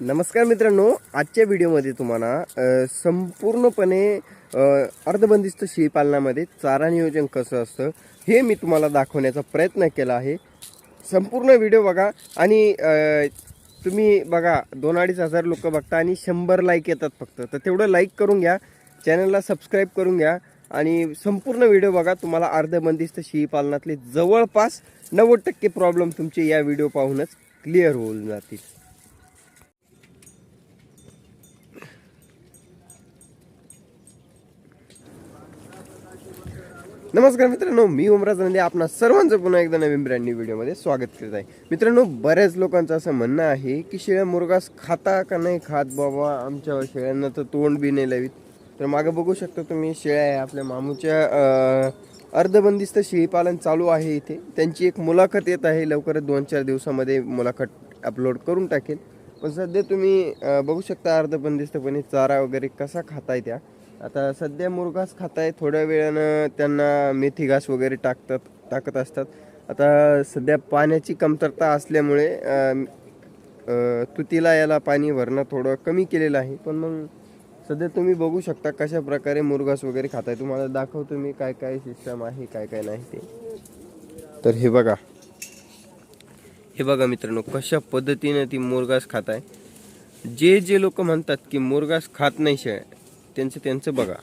नमस्कार मित्रांनो आजच्या व्हिडिओमध्ये तुम्हाला संपूर्णपणे अर्धबंदिस्त शेळीपालनामध्ये चारा नियोजन कसं असतं हे मी तुम्हाला दाखवण्याचा प्रयत्न केला आहे. संपूर्ण व्हिडिओ बघा आणि तुम्ही बघा दोन अडीच हजार लोक बघता आणि शंभर लाईक येतात फक्त. तर तेवढं लाईक करून घ्या चॅनलला सबस्क्राईब करून घ्या आणि संपूर्ण व्हिडिओ बघा तुम्हाला अर्धबंदिस्त शेळीपालनातले जवळपास नव्वद टक्के प्रॉब्लेम तुमचे या व्हिडिओ पाहूनच क्लिअर होऊन जातील. नमस्कार मित्रांनो मी उमराज नंदे आपणा सर्वांचं पुन्हा एकदा नवीन ब्रँड न्यू व्हिडिओमध्ये स्वागत करत आहे. मित्रांनो बऱ्याच लोकांचं असं म्हणणं आहे की शेळ्या मुरगास खाता का नाही खात बाबा? आमच्या शेळ्यांना तर तोंड बी नाही लावीत. तर मागं बघू शकता तुम्ही शेळ्या आहे आपल्या मामूच्या अर्धबंदिस्त शेळीपालन चालू आहे इथे. त्यांची एक मुलाखत येत आहे लवकरच दोन चार दिवसामध्ये मुलाखत अपलोड करून टाकेल. पण सध्या तुम्ही बघू शकता अर्धबंदिस्तपणे चारा वगैरे कसा खाताय त्या. आता सध्या मुरघास आहे थोड्या वेळानं त्यांना मेथी घास वगैरे टाकतात टाकत असतात. आता सध्या पाण्याची कमतरता असल्यामुळे तुतीला याला पाणी भरणं थोडं कमी केलेलं आहे. पण मग सध्या तुम्ही बघू शकता कशा प्रकारे मुरघास वगैरे खात आहे तुम्हाला दाखवतो मी काय काय सिस्टम आहे काय काय नाही ते. तर हे बघा. हे बघा मित्रांनो कशा पद्धतीने ती मुरघास खात आहे जे जे लोक म्हणतात की मुरघास खात नाही शेळ्या त्यांचं त्यांचं बघा.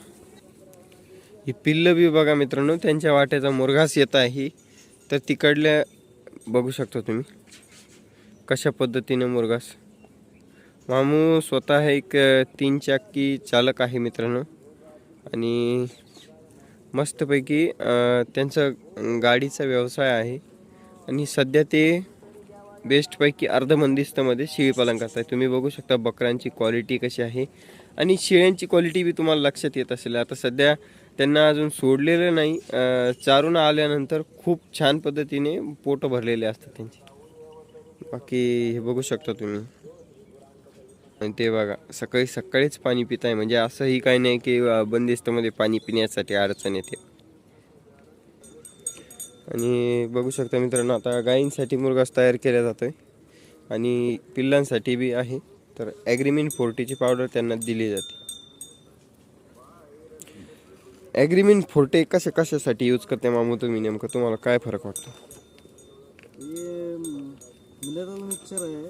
ही पिल्लं बी बघा मित्रांनो त्यांच्या वाट्याचा मुरघास येत आहे. तर तिकडल्या बघू शकता तुम्ही. कशा पद्धतीनं मुरघास? मामू स्वतः एक तीन चाकी चालक आहे मित्रांनो. आणि मस्तपैकी त्यांचं त्यांचा गाडीचा व्यवसाय आहे. आणि सध्या ते बेस्टपैकी अर्धबंदिस्तमध्ये शेळीपालन आहे तुम्ही बघू शकता बकरांची क्वालिटी कशी आहे. आणि शेळ्यांची क्वालिटी बी तुम्हाला लक्षात येत असेल. आता सध्या त्यांना अजून सोडलेलं नाही. चारून आल्यानंतर खूप छान पद्धतीने पोटं भरलेले असतात त्यांची. बाकी हे बघू शकता तुम्ही. आणि ते बघा सकाळी सकाळीच पाणी पिताय. म्हणजे असंही काही नाही की बंदिस्तमध्ये पाणी पिण्यासाठी अडचण येते. आणि बघू शकता मित्रांनो आता गायींसाठी मुरगास तयार केला जातो आहे आणि पिल्लांसाठी बी आहे. तर ॲग्रीमिन फोर्टीची पावडर त्यांना दिली जाते. ॲग्रीमिन फोर्टे कशा कशासाठी यूज करते मामू तुम्ही नेमकं? तुम्हाला काय फरक वाटतो? मिनरल मिक्सचर आहे.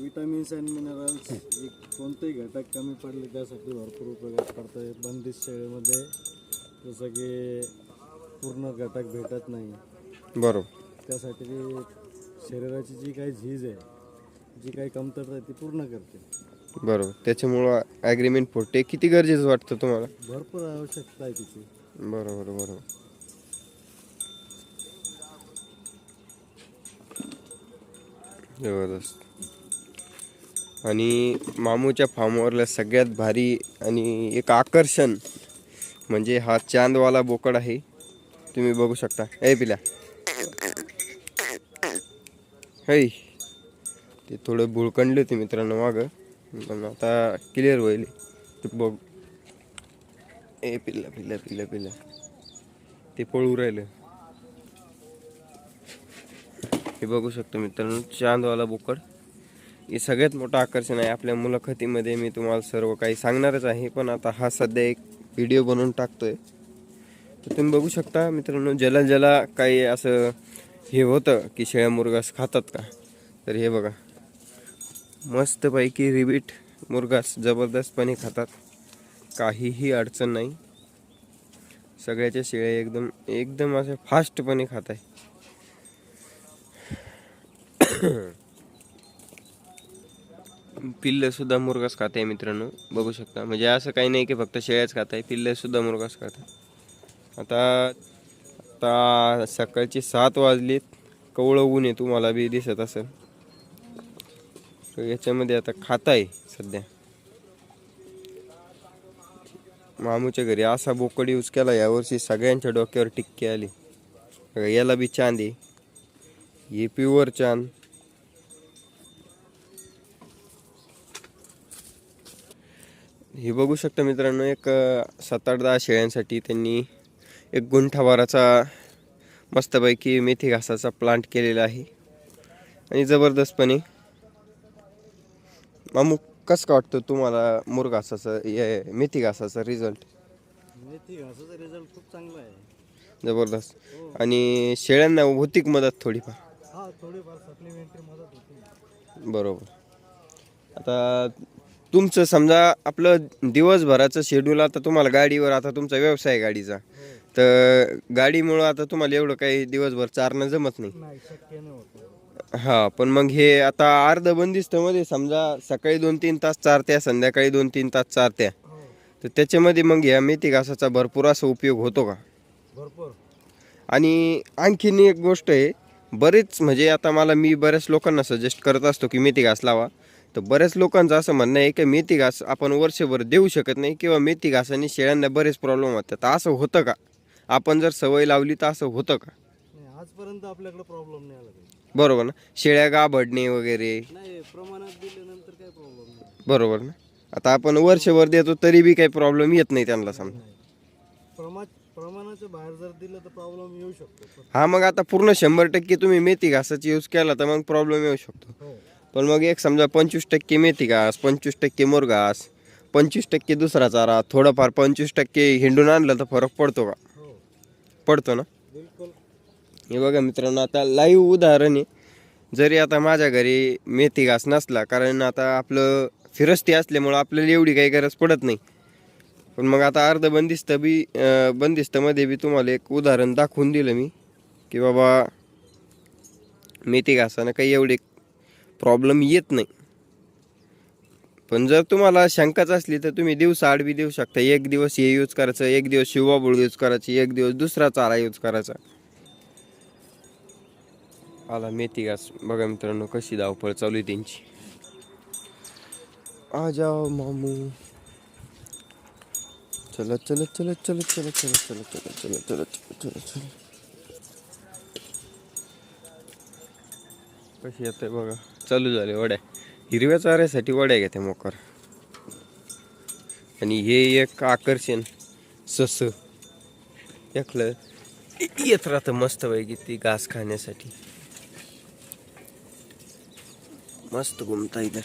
विटामिन्स अँड मिनरल्स जे कोणतेही घटक कमी पडले त्यासाठी भरपूर उपयोगात पडतं आहे बंदिस्त शेळीमध्ये जसं की पूर्ण घटक भेटत नाही. बरोबर. त्यासाठी ती शरीराची जी काही झीज आहे जी काही कमतरता आहे ती पूर्ण करते बरोबर. त्याच्यामुळं ॲग्रीमिन फोर्टे किती गरजेचं वाटतं तुम्हाला? भरपूर आवश्यकता आहे तिची. बरोबर बरोबर. जबरदस्त. आणि मामूच्या फार्मवरला सगळ्यात भारी आणि एक आकर्षण म्हणजे हा चांदवाला बोकड आहे. तुम्ही बघू शकता. ए पिल्या. है ते थोडं बुळकंडले होते मित्रांनो मागं. पण आता क्लिअर होईल. ते बघ. ए पिल्ला पिल्ला पिल्ला पिल्ला. ते पळू राहिलं. हे बघू शकतो मित्रांनो चांदवाला बोकड. हे सगळ्यात मोठं आकर्षण आहे आपल्या मुलाखतीमध्ये. मी तुम्हाला सर्व काही सांगणारच आहे पण आता हा सध्या एक व्हिडिओ बनवून टाकतोय. तर तुम्ही बघू शकता मित्रांनो ज्याला ज्याला काही असं हे होतं की शेळ्या मुरगास खातात का? तर हे बघा. मस्तपैकी रिबीट मुरगास जबरदस्तपणे खातात. काहीही अडचण नाही. सगळ्याच्या शेळ्या एकदम एकदम असे फास्टपणे खात आहे. पिल्लंसुद्धा मुरगास खात आहे मित्रांनो बघू शकता. म्हणजे असं काही नाही की फक्त शेळ्याच खात आहे पिल्लंसुद्धा मुरगास खात आहे. आता आता सकाळची सात वाजलीत कवळं ऊन आहे तुम्हाला बी दिसत असेल. याच्यामध्ये आता खात आहे सध्या. मामूच्या घरी असा बोकड यूज केला यावर्षी सगळ्यांच्या डोक्यावर टिक्की आली. याला बी चांद आहे. हे प्युअर चांद. हे बघू शकता मित्रांनो एक सात आठ दहा शेळ्यांसाठी त्यांनी एक गुंठाभराचा मस्तपैकी मेथी घासाचा प्लांट केलेला आहे. आणि जबरदस्तपणे मामू कसं काय वाटतं तुम्हाला मुरघासाचं हे मेथी घासाचा रिझल्ट मेथी घासाचा रिझल्ट खूप चांगला आहे. जबरदस्त. हो. आणि शेळ्यांना होती का मदत थोडीफार? हा थोडीफार सप्लिमेंटरी मदत होती. बरोबर. आता तुमचं समजा आपलं दिवसभराचं शेड्यूल आता तुम्हाला गाडीवर आता तुमचा व्यवसाय आहे गाडीचा. हो. तर गाडीमुळं आता तुम्हाला एवढं काही दिवसभर चारणं जमत नाही. नाही शक्य नाही होत. हा पण मग हे आता अर्ध बंदिस्तमध्ये समजा सकाळी दोन तीन तास चारत्या संध्याकाळी दोन तीन तास चारत्या. तर त्याच्यामध्ये मग ह्या मेथी घासाचा भरपूर असा उपयोग होतो का? भरपूर. आणि आणखीन एक गोष्ट आहे बरेच म्हणजे आता मला मी बऱ्याच लोकांना सजेस्ट करत असतो की मेथी घास लावा. तर बऱ्याच लोकांचं असं म्हणणं आहे की मेथी घास आपण वर्षभर देऊ शकत नाही किंवा मेथी घासाने शेळ्यांना बरेच प्रॉब्लेम होतात. तर असं होतं का? आपण जर सवय लावली तर असं होतं का? नाही आजपर्यंत आपल्याकडे प्रॉब्लेम नाही आला काही बरोबर ना? शेळ्या गाभडणे वगैरे. नाही प्रमाणात दिल्यानंतर काही प्रॉब्लेम नाही. बरोबर ना? आता आपण वर्षभर देतो तरी बी काही प्रॉब्लेम येत नाही त्यांना समजा. नाही. प्रमाण प्रमाणाच्या बाहेर जर दिलं तर प्रॉब्लेम येऊ शकतो. पण- हा मग आता पूर्ण शंभर टक्के तुम्ही मेथी घासाचा यूज केला तर मग प्रॉब्लेम येऊ शकतो. हो. पण मग एक समजा पंचवीस टक्के मेथी घास पंचवीस टक्के मुरघास पंचवीस टक्के दुसरा चारा थोडंफार पंचवीस टक्के हिंडून आणलं तर फरक पडतो का? हो. पडतो ना? बिलकुल. हे बघा मित्रांनो आता लाईव्ह उदाहरण आहे. जरी आता माझ्या घरी मेथी घास नसला कारण आता आपलं फिरस्ती असल्यामुळं आपल्याला एवढी काही गरज पडत नाही. पण मग आता अर्ध बंदिस्त बी बंदिस्तमध्ये बी तुम्हाला एक उदाहरण दाखवून दिलं मी की बाबा मेथी घासानं काही एवढे प्रॉब्लेम येत नाही. पण जर तुम्हाला शंकाच असली तर तुम्ही दिवसा आडवी देऊ शकता. एक दिवस हे यूज करायचं एक दिवस शिवाबुळ यूज करायची एक दिवस दुसरा चारा यूज करायचा. आला मेथी घास बघा मित्रांनो कशी धावपळ चालू आहे त्यांची आ जाओ मामू चला चला चला चला चला चला चला चला चला चला चला चला चला कशी येते बघा चालू झाले वड्या हिरव्या चाऱ्यासाठी वड्या घेते मोकर आणि हे एक आकर्षण सस एकलं येत राहतं मस्त पैकी ती घास खाण्यासाठी मस्त घुमता इथं.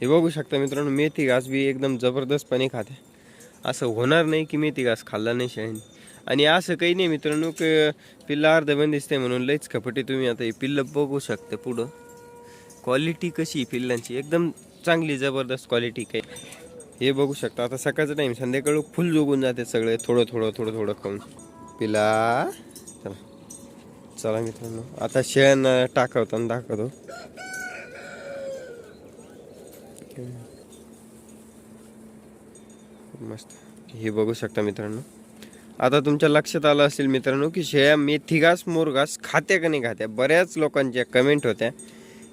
हे बघू शकता मित्रांनो मेथी घास बी एकदम जबरदस्तपणे खाते. असं होणार नाही की मेथी घास खाल्ला नाही शाळेने आणि असं काही नाही मित्रांनो की पिल्ला अर्ध बंदिसते म्हणून लईच खपटे तुम्ही आता हे पिल्लं बघू शकता पुढं. क्वालिटी कशी पिल्लांची? एकदम चांगली जबरदस्त क्वालिटी काही हे बघू शकता आता सकाळचं टाईम संध्याकाळ फुल जोगून जाते सगळे थोडं थोडं थोडं थोडं खाऊन. पिला चला. चला मित्रांनो आता शेळ्यांना टाकवताना दाखवतो. मस्त. हे बघू शकता मित्रांनो. आता तुमच्या लक्षात आलं असेल मित्रांनो की शेळ्या मेथी घास मोरघास खात्या का नाही खात्या? बऱ्याच लोकांच्या कमेंट होत्या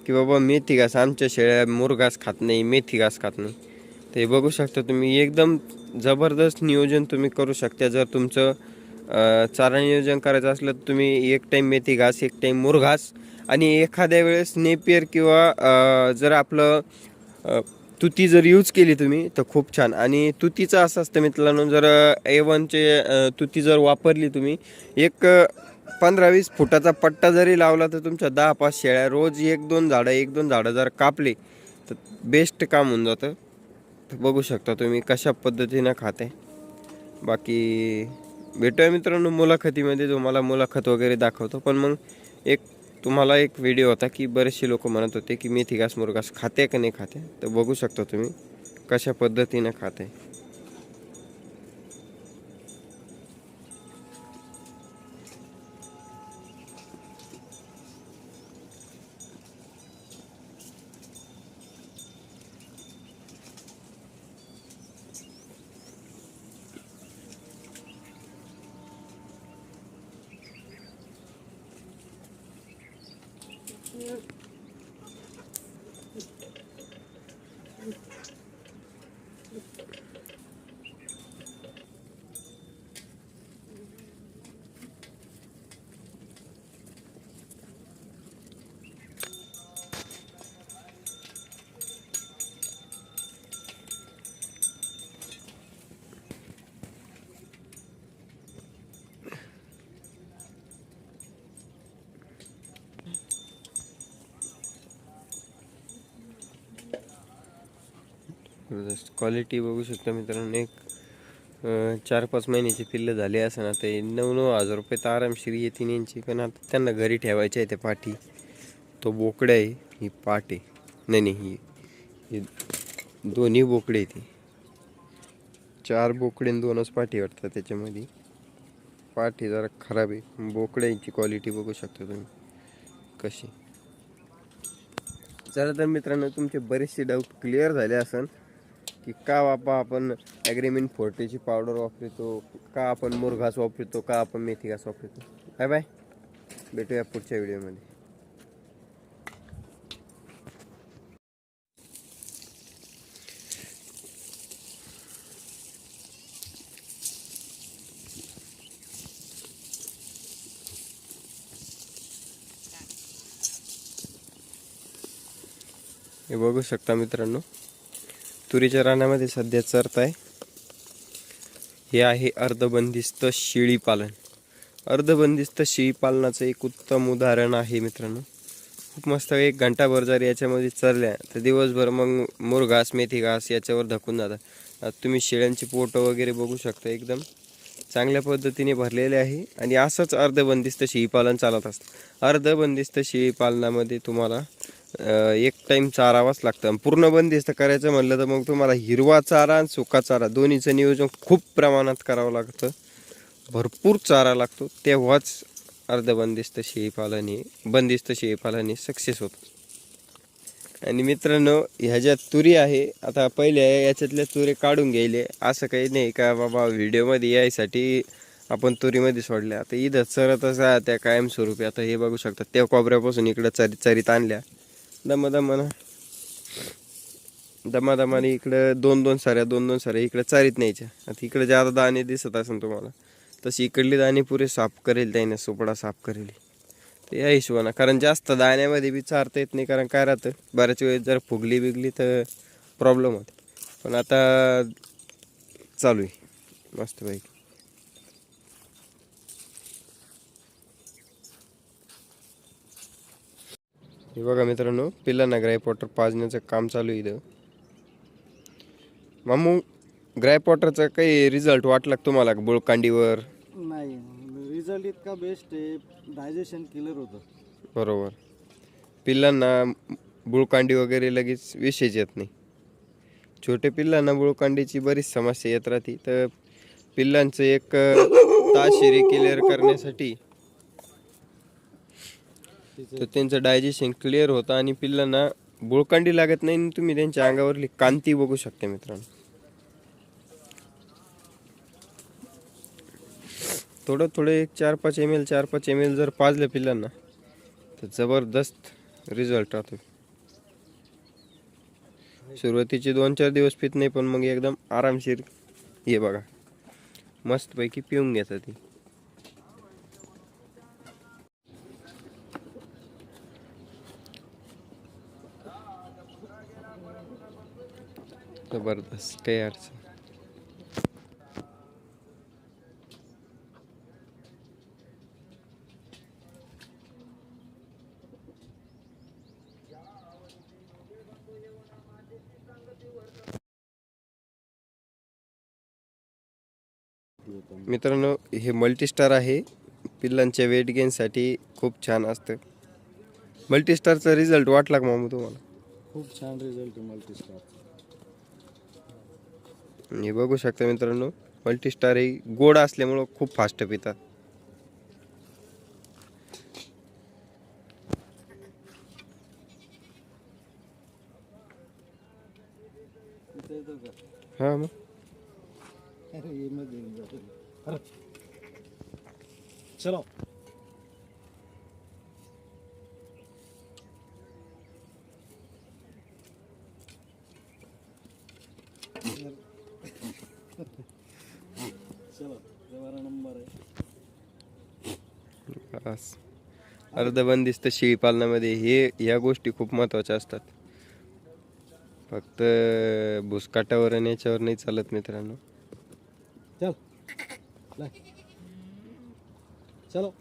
की बाबा मेथी घास आमच्या शेळ्या मोरघास खात नाही मेथी घास खात नाही. तर हे बघू शकता तुम्ही एकदम जबरदस्त नियोजन तुम्ही करू शकता. जर तुमचं चारा नियोजन करायचं असलं तर तुम्ही एक टाईम मेथी घास एक टाईम मुरघास आणि एखाद्या वेळेस नेपियर किंवा जर आपलं तुती जर यूज केली तुम्ही तर खूप छान. आणि तुतीचं असं असतं मित्रांनो जर ए वनचे तुती जर वापरली तुम्ही एक पंधरा वीस फुटाचा पट्टा जरी लावला तर तुमच्या दहा पाच शेळ्या रोज एक दोन झाडं एक दोन झाडं जर कापली तर बेस्ट काम होऊन जातं. बघू शकता तुम्ही कशा पद्धतीनं खाते. बाकी भेटूया मित्रांनो मुलाखतीमध्ये तुम्हाला मुलाखत वगैरे दाखवतो. पण मग एक तुम्हाला एक व्हिडिओ होता की बरेचसे लोक म्हणत होते की मेथी घास मुरघास खाते का नाही खाते? तर बघू शकता तुम्ही कशा पद्धतीनं खाते. you. जबरदस्त क्वालिटी बघू शकता मित्रांनो. एक चार पाच महिन्याची पिल्लं झाली असं आता नऊ नऊ हजार रुपये तर आरामशीर येतील यांची. पण आता त्यांना घरी ठेवायचे आहे त्या पाठी. तो बोकडा आहे ही पाट आहे. नाही नाही ही ही दोन्ही बोकडे आहे ती चार बोकडे दोनच पाठी वाटतात त्याच्यामध्ये. पाठी जरा खराब आहे. बोकड्यांची क्वालिटी बघू शकता तुम्ही. कशी. चला तर मित्रांनो तुमचे बरेचसे डाऊट क्लिअर झाले असन. की का बापा आपण ॲग्रीमेंट फोर्टीची पावडर वापरतो का आपण मुरघास वापरतो का आपण मेथी घास वापरतो? Bye bye. भेटूया पुढच्या व्हिडिओमध्ये. हे बघू शकता मित्रांनो. तुरीच्या रानामध्ये सध्या चरत आहे. हे आहे अर्धबंदिस्त शेळीपालन अर्धबंदिस्त शेळी पालनाचं एक उत्तम उदाहरण आहे मित्रांनो. खूप मस्त एक घंटाभर जर याच्यामध्ये चरल्या तर दिवसभर मग मुरघास मेथी घास याच्यावर धकून जातात. तुम्ही शेळ्यांची पोटं वगैरे बघू शकता एकदम. चांगल्या पद्धतीने भरलेले आहे आणि असंच अर्धबंदिस्त शेळीपालन चालत असतं. अर्धबंदिस्त शेळीपालनामध्ये तुम्हाला एक टाईम चारावाच लागतं. आणि पूर्ण बंदिस्त करायचं म्हणलं तर मग तुम्हाला हिरवा चारा आणि सुका चारा दोन्हीचं नियोजन खूप प्रमाणात करावं लागतं. भरपूर चारा लागतो. तेव्हाच अर्धबंदिस्त शेळीपालन हे बंदिस्त शेळीपालन हे सक्सेस होतं आणि मित्रांनो ह्या ज्या तुरी आहे आता पहिले याच्यातल्या तुरी काढून घ्यायले. असं काही नाही का बाबा व्हिडिओमध्ये यायसाठी आपण तुरीमध्ये सोडल्या. आता इथं चरतच आहे त्या कायमस्वरूपी. आता हे बघू शकता त्या कोपऱ्यापासून इकडं चरीत चरीत आणल्या. दमादमानं दमादमाने इकडं दोन दोन साऱ्या दोन दोन साऱ्या इकडं चारीत न्यायच्या. आता इकडे ज्यादा दाणे दिसत असेल तुम्हाला तशी इकडली दाणे पुरे साफ करेल त्याने सोपडा साफ करेल. ते या हिशोबानं कारण जास्त दाण्यामध्ये बी चारता येत नाही कारण काय राहतं बऱ्याच वेळेस जर फुगली बिगली तर प्रॉब्लेम होते. पण आता चालू आहे. मस्त बाईक हे बघा मित्रांनो पिल्लांना ग्रायपॉटर पाजण्याचं काम चालू आहे इथं. मामू ग्रायपॉटरचा काही रिझल्ट वाटला का तुम्हाला बुळकांडीवर? नाही रिझल्ट इतका बेस्ट आहे डायजेशन क्लिअर होतं. बरोबर. पिल्लांना बुळकांडी वगैरे लगेच विशेष येत नाही. छोटे पिल्लांना बुळकांडीची बरीच समस्या येत राहते. तर पिल्लांचं एक ताशेरी क्लिअर करण्यासाठी तर त्यांचं डायजेशन क्लिअर होतं आणि पिल्लांना बुळकांडी लागत नाही आणि तुम्ही त्यांच्या अंगावरली कांती बघू शकता मित्रांनो. थोडं थोडं एक चार पाच एम एल चार पाच एम एल जर पाजलं पिल्लांना तर जबरदस्त रिझल्ट राहतो. सुरुवातीचे दोन चार दिवस पित नाही पण मग एकदम आरामशीर हे बघा मस्तपैकी पिऊन घेतात ती. जबरदस्त काही अडचण मित्रांनो हे मल्टीस्टार आहे. पिल्लांच्या वेट गेनसाठी खूप छान असतं. मल्टीस्टारचा रिझल्ट वाटला का मामू तुम्हाला? खूप छान रिझल्ट आहे मल्टीस्टार हे बघू शकता मित्रांनो मल्टीस्टार ही गोड असल्यामुळं खूप फास्ट पितात इथं येतो का हां मग अरे ये मध्ये येऊन जातो. अरे. चलो चलो जवारा नंबर आहे बस अर्धबंदिस्त शेळी पालनामध्ये हे या गोष्टी खूप महत्त्वाच्या असतात. फक्त भुसकाटावर आणि याच्यावर नाही चालत मित्रांनो. चल. चलो.